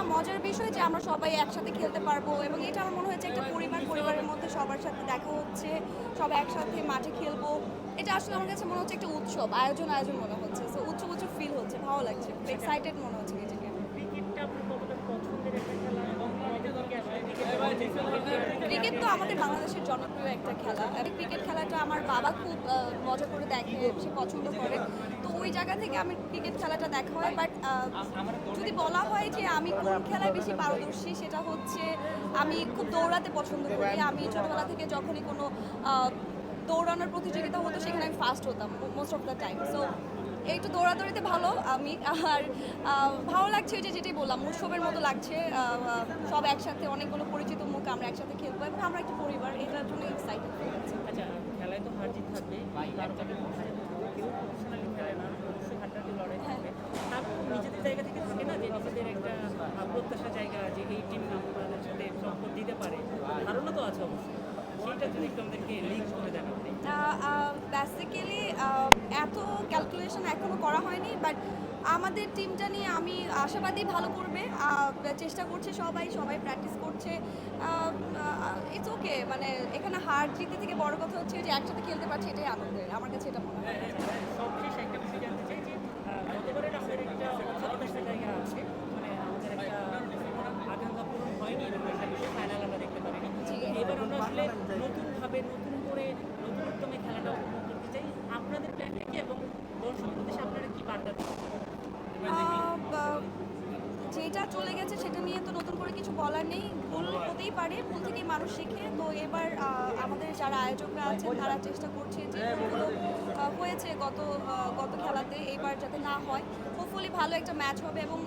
যেটা মজার বিষয় যে আমরা সবাই একসাথে খেলতে পারব এবং এটা আমার মনে হয়েছে একটা পরিবার পরিবারের মধ্যে সবার সাথে দেখা হচ্ছে সবাই একসাথে মাঠে খেলব। এটা আসলে আমার কাছে মনে হচ্ছে একটা উৎসব আয়োজন আয়োজন মনে হচ্ছে। সো উৎসব উৎসব ফিল হচ্ছে ভালো লাগছে এক্সাইটেড মনে হচ্ছে নিজেকে ক্রিকেটটা আপনার কতটা পছন্দের একটা খেলা এবং কবে থেকে আসলে ক্রিকেট তো আমাদের বাংলাদেশের জনপ্রিয় একটা খেলা। আমি ক্রিকেট খেলাটা আমার বাবা খুব মজা করে দেখে, সে পছন্দ করে। তো ওই জায়গা থেকে আমি ক্রিকেট খেলাটা দেখা হয়। বাট যদি বলা হয় যে আমি কোন খেলায় বেশি পারদর্শী, সেটা হচ্ছে আমি খুব দৌড়াতে পছন্দ করি। আমি ছোটবেলা থেকে যখনই কোনো দৌড়ানোর প্রতিযোগিতা হতো, সেখানে আমি ফার্স্ট হতাম most of the time so একটু দৌড়াদৌড়িতে ভালো আমি আর ভালো লাগছে ওই যে যেটাই বললাম উৎসবের মতো লাগছে সব একসাথে অনেকগুলো পরিচিত মুখ আমরা একসাথে খেলব এবং আমরা একটা পরিবার এটার জন্য এক্সাইটেড আচ্ছা খেলায় তো হার জিত থাকবে কারও কারও কেউ প্রফেশনালি খেলে না অবশ্যই হাড্ডাহাড্ডি লড়াই থাকবে। তারপর নিজেদের জায়গা থেকে থাকে না যে নিজেদের একটা প্রত্যাশা জায়গা যে এই টিম আমাদের সাথে টক্কর দিতে পারে ধারণা তো আছে অবশ্যই। সেইটা যদি একটু আমাদেরকে লিঙ্ক করে দেন আপনি। করা হয়নি বাট আমাদের টিমটা নিয়ে আমি আশাবাদী ভালো করবে। চেষ্টা করছে সবাই সবাই প্র্যাকটিস করছে। ইটস ওকে মানে এখানে হার জিতে থেকে বড় কথা হচ্ছে যে একসাথে খেলতে পারছি এটাই আনন্দের আমার কাছে এটা মনে হয়। জানতে চাই যে আহ, গতবারের আমাদের একটা হতাশার জায়গা আছে মানে আমাদের একটা আকাঙ্ক্ষা পূরণ হয়নি এরকম একটা বিষয় ফাইনাল আমরা দেখতে পারিনি জি। এবার আমরা আসলে নতুনভাবে নতুন করে নতুন উদ্যমে খেলাটা উপভোগ করতে চাই আপনাদের প্ল্যানটা কি এবং দর্শক উদ্দেশ্যে আপনারা কি বার্তা দিচ্ছেন আহ, বা- যেটা চলে গেছে, সেটা নিয়ে তো নতুন করে কিছু বলার নেই। ভুল হতেই পারে, ভুল থেকে মানুষ শেখে। তো এবার আমাদের যারা আয়োজকরা আছেন, তারা চেষ্টা করছে যে ভুলগুলো হয়েছে গত গত খেলাতে, এবার যাতে না হয়। হোপফুলি ভালো একটা ম্যাচ হবে এবং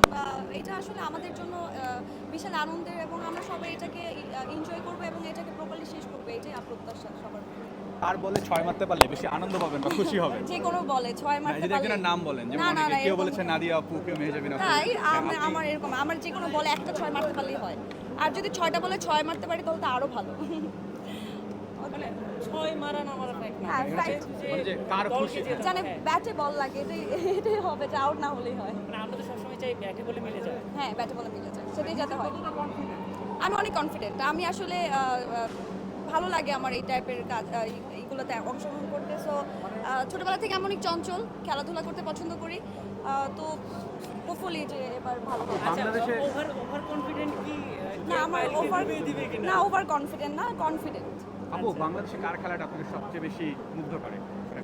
এটা আসলে আমাদের জন্য বিশাল আনন্দের এবং আমরা সবাই এটাকে এনজয় করব এবং এটাকে প্রপারলি শেষ করব। এটাই প্রত্যাশা সবার। আর বলে ছয় মারতে পারলে বেশি আনন্দ পাবেন বা খুশি হবেন যে কোনো বলে ছয় হ্যাঁ, মারতে যদি একজনের নাম বলেন যেমন অনেকে কেউ এরকম- বলেছে নাদিয়া আপু কেউ মেহজাবিন আপু হ্যাঁ, আমি- আমার এরকম আমার যে কোনো বলে একটা ছয় মারতে পারলেই হয় আর যদি ছয়টা বলে ছয় মারতে পারি তাহলে তো আরও ভালো মানে ছয় মারা না মারা fact না। হ্যাঁ। মানে যে কার খুশি? জানে হ্যাঁ। ব্যাটে বল লাগে এটাই এটাই হবে যে আউট না হলেই হয় ব্যাটে বলে মিলে যায়। হ্যাঁ ব্যাটে বলে মিলে যায়। সেটাই যাতে হয়। আমি অনেক কনফিডেন্ট আমি আসলে ভালো লাগে আমার এই টাইপের কাজ এইগুলোতে অংশগ্রহণ করতে। সো ছোটবেলা থেকে আমি অনেক চঞ্চল। খেলাধুলা করতে পছন্দ করি। তো হোপফুলি যে এবার ভালো হবে। ওভার ওভার কনফিডেন্ট কি না আমার ওভার ডুবিয়ে দিবে কিনা? না ওভার কনফিডেন্ট না কনফিডেন্ট আপু বাংলাদেশে কার খেলাটা আপনাকে সবচেয়ে বেশি মুগ্ধ করে?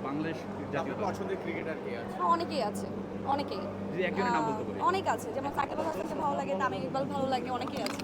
বাংলাদেশ জাতীয় দল। পছন্দের ক্রিকেটার কে আছে? অনেকেই আছে অনেকেই। যদি একজনের নাম আহ, বলতে পারি। অনেক আছে যেমন সাকিব আল হাসানকে ভালো লাগে তামিম ইকবাল ভালো লাগে অনেকেই আছে।